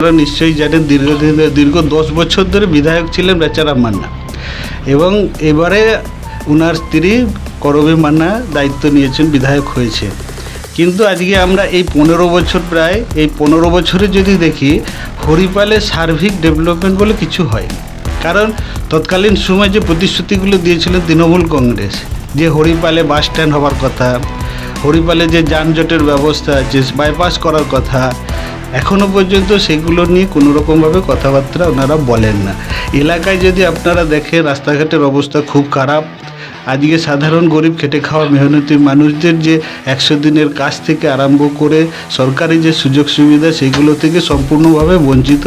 আপনারা নিশ্চয়ই জানেন দীর্ঘদিন দীর্ঘ দশ বছর ধরে বিধায়ক ছিলেন বেচারাম মান্না। এবং এবারে ওনার স্ত্রী করবী মান্না দায়িত্ব নিয়েছেন, বিধায়ক হয়েছে। কিন্তু আজকে আমরা এই পনেরো বছর প্রায়, এই পনেরো বছরে যদি দেখি, হরিপালে সার্বিক ডেভেলপমেন্ট বলে কিছু হয় কারণ তৎকালীন সময় যে প্রতিশ্রুতিগুলো দিয়েছিলেন তৃণমূল কংগ্রেস, যে হরিপালে বাস স্ট্যান্ড হওয়ার কথা, হরিপালে যে যানজটের ব্যবস্থা আছে বাইপাস করার কথা এখনও পর্যন্ত সেগুলো নিয়ে কোনো রকমভাবে কথাবার্তা ওনারা বলেন না। এলাকায় যদি আপনারা দেখেন রাস্তাঘাটের অবস্থা খুব খারাপ, আজকে সাধারণ গরিব খেটে খাওয়া মেহনতি মানুষদের যে একশো দিনের কাজ থেকে আরম্ভ করে সরকারি যে সুযোগ সুবিধা সেগুলো থেকে সম্পূর্ণভাবে বঞ্চিত।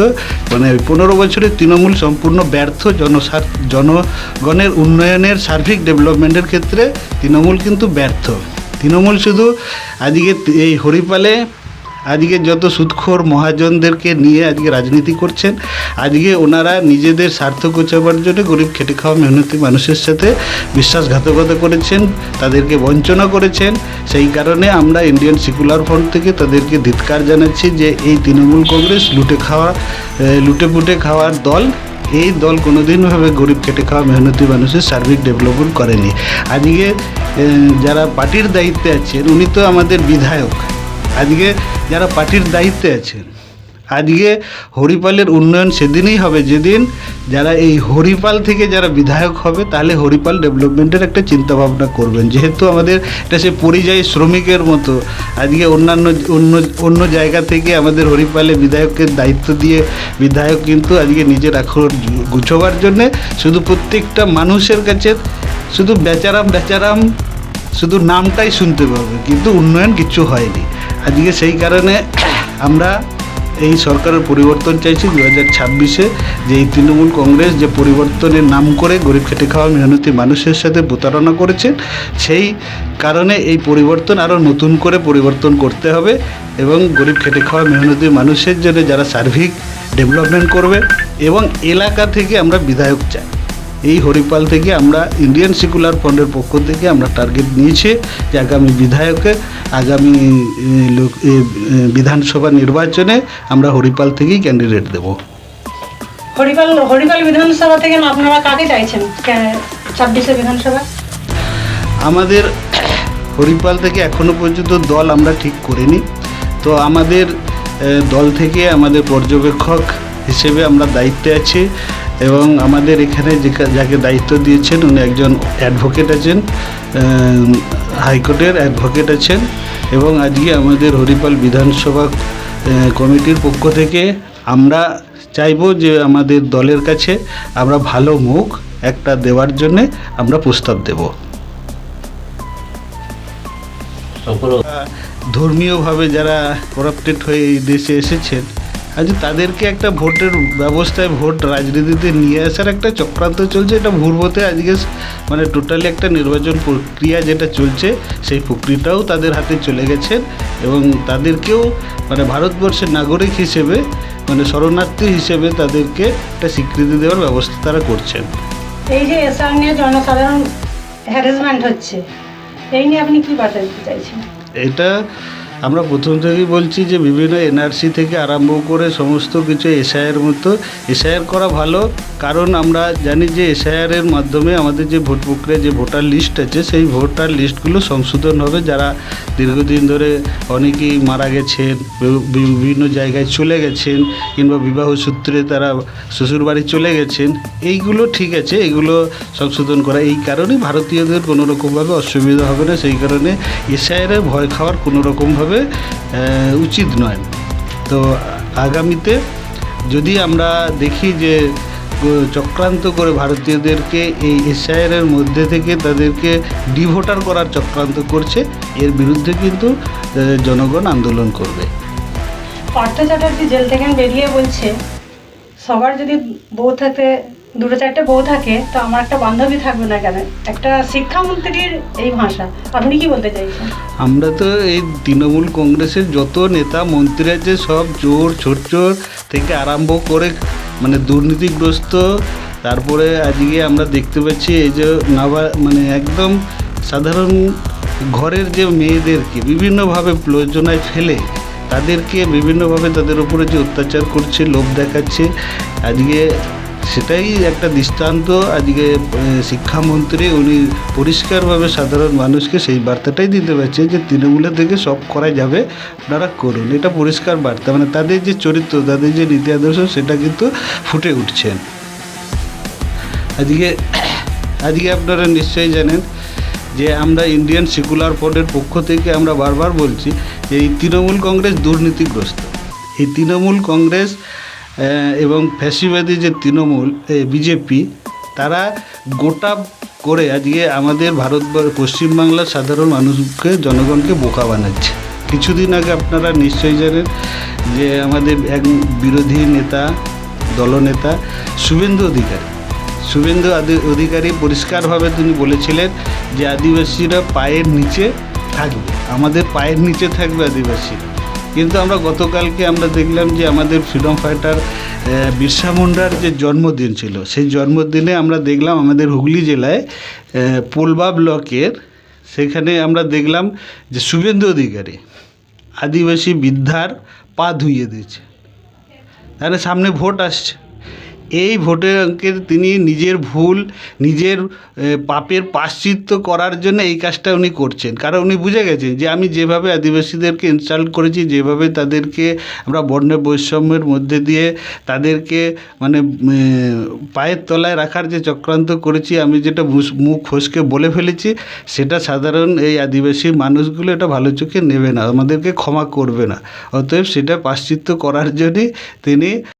মানে পনেরো বছরের তৃণমূল সম্পূর্ণ ব্যর্থ জনসার, জনগণের উন্নয়নের সার্বিক ডেভেলপমেন্টের ক্ষেত্রে তৃণমূল কিন্তু ব্যর্থ। তৃণমূল শুধু আজকে এই হরিপালে আজকে যত সুদখোর মহাজনদেরকে নিয়ে আজকে রাজনীতি করছেন, আজকে ওনারা নিজেদের স্বার্থ গোছাবার জন্য গরিব খেটে খাওয়া মেহনতি মানুষের সাথে বিশ্বাসঘাতকতা করেছেন, তাদেরকে বঞ্চনা করেছেন। সেই কারণে আমরা ইন্ডিয়ান সেকুলার ফ্রন্ট থেকে তাদেরকে ধিৎকার জানাচ্ছি যে এই তৃণমূল কংগ্রেস লুটে খাওয়া লুটে পুটে খাওয়ার দল, এই দল কোনোদিনভাবে গরিব খেটে খাওয়া মেহনতি মানুষের সার্বিক ডেভেলপমেন্ট করেনি। আজকে যারা পার্টির দায়িত্বে আছেন, উনি তো আমাদের বিধায়ক। আজকে যারা পার্টির দায়িত্বে আছেন, আজকে হরিপালের উন্নয়ন সেদিনই হবে। যেদিন যারা এই হরিপাল থেকে যারা বিধায়ক হবে, তাহলে হরিপাল ডেভেলপমেন্টের একটা চিন্তাভাবনা করবেন। যেহেতু আমাদের এটা সে পরিযায়ী শ্রমিকের মতো, আজকে অন্যান্য, অন্য অন্য জায়গা থেকে আমাদের হরিপালে বিধায়কের দায়িত্ব দিয়ে বিধায়ক কিন্তু আজকে নিজের আখর গুছোবার জন্যে শুধু প্রত্যেকটা মানুষের কাছে, শুধু বেচারাম বেচারাম শুধু নামটাই শুনতে পাবে, কিন্তু উন্নয়ন কিচ্ছু হয়নি। আজকে সেই কারণে আমরা এই সরকারের পরিবর্তন চাইছি দু হাজার ছাব্বিশে, যে এই তৃণমূল কংগ্রেস যে পরিবর্তনের নাম করে গরিব খেটে খাওয়া মেহনতি মানুষের সাথে প্রতারণা করেছেন, সেই কারণে এই পরিবর্তন আরও নতুন করে পরিবর্তন করতে হবে এবং গরিব খেটে খাওয়া মেহনতি মানুষের জন্য যারা সার্বিক ডেভেলপমেন্ট করবে এবং এলাকা থেকে আমরা বিধায়ক চাই। এই হরিপাল থেকে আমরা ইন্ডিয়ান সেকুলার ফ্রন্টের পক্ষ থেকে আমরা টার্গেট নিয়েছি যে আগামী বিধায়কে আগামী লোক বিধানসভা নির্বাচনে আমরা হরিপাল থেকেই ক্যান্ডিডেট দেব। হরিপাল হরিপাল বিধানসভা থেকে আপনারা কাকে চাইছেন? ছাব্বিশে বিধানসভা? আমাদের হরিপাল থেকে এখনও পর্যন্ত দল আমরা ঠিক করিনি। তো আমাদের দল থেকে আমাদের পর্যবেক্ষক হিসেবে আমরা দায়িত্বে আছি। এবং আমাদের এখানে যে- যাকে দায়িত্ব দিয়েছেন উনি একজন অ্যাডভোকেট আছেন হাইকোর্টের অ্যাডভোকেট আছেন এবং আজকে আমাদের হরিপাল বিধানসভা কমিটির পক্ষ থেকে আমরা চাইব যে আমাদের দলের কাছে আমরা ভালো মুখ একটা দেওয়ার জন্যে আমরা প্রস্তাব দেবো। ধর্মীয়ভাবে যারা করাপ্টেড হয়ে এই দেশে এসেছেন আজ তাদেরকে একটা ভোটের ব্যবস্থায় ভোট রাজনীতিতে নিয়ে আসার একটা চক্রান্ত চলছে এটা ভূর্বতে আজকে মানে টোটালি একটা নির্বাচন প্রক্রিয়া যেটা চলছে সেই প্রক্রিয়াটাও তাদের হাতে চলে গেছেন এবং তাদেরকেও মানে ভারতবর্ষের নাগরিক হিসেবে মানে শরণার্থী হিসেবে তাদেরকে একটা স্বীকৃতি দেওয়ার ব্যবস্থা তারা করছেন। এই যে এসআর নিয়ে জনসাধারণ হ্যারাসমেন্ট হচ্ছে এই নিয়ে আপনি কি বার্তা দিতে চাইছেন? এটা আমরা প্রথম থেকেই বলছি যে বিভিন্ন এনআরসি থেকে আরম্ভ করে সমস্ত কিছু এসআইয়ের মতো এসআইআর করা ভালো। কারণ আমরা জানি যে এসআইআরের মাধ্যমে আমাদের যে ভোট প্রক্রিয়া, যে ভোটার লিস্ট আছে, সেই ভোটার লিস্টগুলো সংশোধন হবে। যারা দীর্ঘদিন ধরে অনেকেই মারা গেছেন বিভিন্ন জায়গায় চলে গেছেন, কিংবা বিবাহ সূত্রে তারা শ্বশুরবাড়ি চলে গেছেন, এইগুলো ঠিক আছে এগুলো সংশোধন করা। এই কারণে ভারতীয়দের কোনো রকমভাবে অসুবিধা হবে না। সেই কারণে এসআইআরে ভয় খাওয়ার কোনো রকমভাবে আহ, উচিত নয়। তো আগামীতে যদি আমরা দেখি যে চক্রান্ত করে ভারতীয়দেরকে এই এসআইআরের মধ্যে থেকে তাদেরকে ডিভোটার করার চক্রান্ত করছে এর বিরুদ্ধে কিন্তু জনগণ আন্দোলন করবে। পার্থ চ্যাটার্জি জেল থেকে বেরিয়ে বলছে সবার যদি বউ থাকে দুটো চারটে বউ থাকে, তো আমার একটা বান্ধবী থাকবে না কেন? একটা শিক্ষামন্ত্রীর এই ভাষা। আপনি কি বলতে চাইছেন? আমরা তো এই তৃণমূল কংগ্রেসের যত নেতা, মন্ত্রী আছে, সব চোর ছোট চোর থেকে আরম্ভ করে মানে দুর্নীতিগ্রস্ত। তারপরে আজকে আমরা দেখতে পাচ্ছি এই যে নাবা মানে একদম সাধারণ ঘরের যে মেয়েদেরকে বিভিন্নভাবে প্রয়োজনায় ফেলে, তাদেরকে বিভিন্নভাবে তাদের উপরে যে অত্যাচার করছে, লোভ দেখাচ্ছে, আজকে সেটাই একটা দৃষ্টান্ত। আজকে শিক্ষামন্ত্রী উনি পরিষ্কারভাবে সাধারণ মানুষকে সেই বার্তাটাই দিতে পারছে যে তৃণমূলের থেকে সব করা যাবে, আপনারা করুন। এটা পরিষ্কার বার্তা। মানে তাদের যে চরিত্র, তাদের যে নীতি আদর্শ, সেটা কিন্তু ফুটে উঠছেন আজকে আজকে আপনারা নিশ্চয়ই জানেন যে আমরা ইন্ডিয়ান সেকুলার ফ্রন্টের পক্ষ থেকে আমরা বারবার বলছি যে এই তৃণমূল কংগ্রেস দুর্নীতিগ্রস্ত। এই তৃণমূল কংগ্রেস এবং ফ্যাসিবাদী যে তৃণমূল বিজেপি, তারা গোটা করে আজকে আমাদের ভারতবর্ষ, পশ্চিমবাংলার সাধারণ মানুষকে, জনগণকে বোকা বানাচ্ছে। কিছুদিন আগে আপনারা নিশ্চয়ই জানেন যে আমাদের এক বিরোধী নেতা, দলনেতা শুভেন্দু অধিকারী। শুভেন্দু অধিকারী পরিষ্কারভাবে তিনি বলেছিলেন যে আদিবাসীরা পায়ের নিচে থাকবে। আমাদের পায়ের নিচে থাকবে আদিবাসীরা। কিন্তু আমরা গতকালকে আমরা দেখলাম যে আমাদের ফ্রিডম ফাইটার বিরসা মুন্ডার যে জন্মদিন ছিল, সেই জন্মদিনে আমরা দেখলাম আমাদের হুগলি জেলায় পোলবা ব্লকের সেখানে আমরা দেখলাম যে শুভেন্দু অধিকারী আদিবাসী বৃদ্ধার পা ধুইয়ে দিয়েছে। তাহলে সামনে ভোট আসছে। এই ভোটের অঙ্কের তিনি নিজের ভুল, নিজের পাপের পাশ্চিত্য করার জন্য এই কাজটা উনি করছেন। কারণ উনি বুঝে গেছেন যে আমি যেভাবে আদিবাসীদেরকে ইনসাল্ট করেছি, যেভাবে তাদেরকে আমরা বর্ণ বৈষম্যের মধ্যে দিয়ে তাদেরকে মানে পায়ের তলায় রাখার যে চক্রান্ত করেছি, আমি যেটা মুখ ফসকে বলে ফেলেছি, সেটা সাধারণ এই আদিবাসী মানুষগুলো এটা ভালো চোখে নেবে না, আমাদেরকে ক্ষমা করবে না। অতএব সেটা পাশ্চিত্য করার জন্যই তিনি